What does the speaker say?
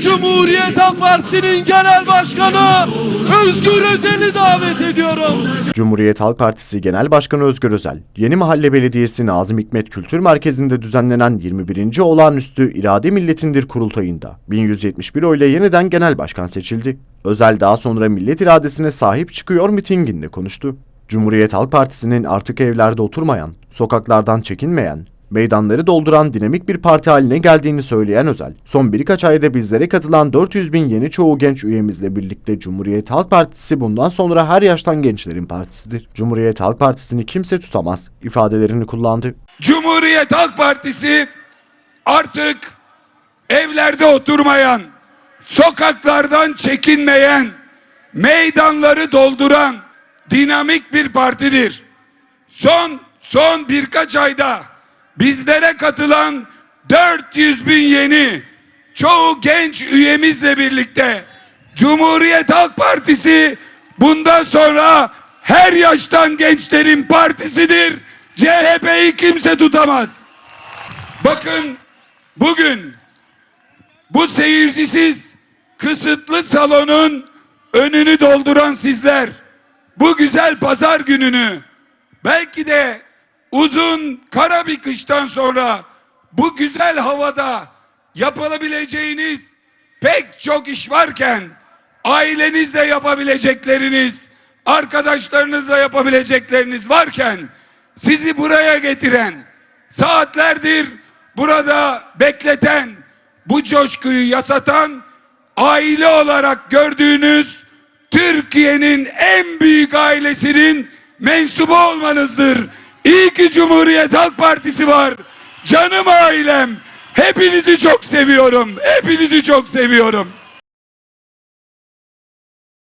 Cumhuriyet Halk Partisi'nin genel başkanı Özgür Özel'i davet ediyorum. Cumhuriyet Halk Partisi Genel Başkanı Özgür Özel, Yeni Mahalle Belediyesi Nazım Hikmet Kültür Merkezi'nde düzenlenen 21. Olağanüstü İrade Milletindir kurultayında 1171 oyla yeniden genel başkan seçildi. Özel daha sonra millet iradesine sahip çıkıyor mitinginde konuştu. Cumhuriyet Halk Partisi'nin artık evlerde oturmayan, sokaklardan çekinmeyen, meydanları dolduran dinamik bir parti haline geldiğini söyleyen Özel, son birkaç ayda bizlere katılan 400 bin yeni çoğu genç üyemizle birlikte Cumhuriyet Halk Partisi bundan sonra her yaştan gençlerin partisidir. Cumhuriyet Halk Partisi'ni kimse tutamaz ifadelerini kullandı. Cumhuriyet Halk Partisi artık evlerde oturmayan, sokaklardan çekinmeyen, meydanları dolduran dinamik bir partidir. Son son birkaç ayda bizlere katılan 400 bin yeni çoğu genç üyemizle birlikte Cumhuriyet Halk Partisi bundan sonra her yaştan gençlerin partisidir. CHP'yi kimse tutamaz. Bakın bugün bu seyircisiz kısıtlı salonun önünü dolduran sizler bu güzel pazar gününü belki de uzun kara bir kıştan sonra bu güzel havada yapılabileceğiniz pek çok iş varken ailenizle yapabilecekleriniz, arkadaşlarınızla yapabilecekleriniz varken sizi buraya getiren, saatlerdir burada bekleten, bu coşkuyu yasatan, aile olarak gördüğünüz Türkiye'nin en büyük ailesinin mensubu olmanızdır. İyi ki Cumhuriyet Halk Partisi var. Canım ailem. Hepinizi çok seviyorum. Hepinizi çok seviyorum.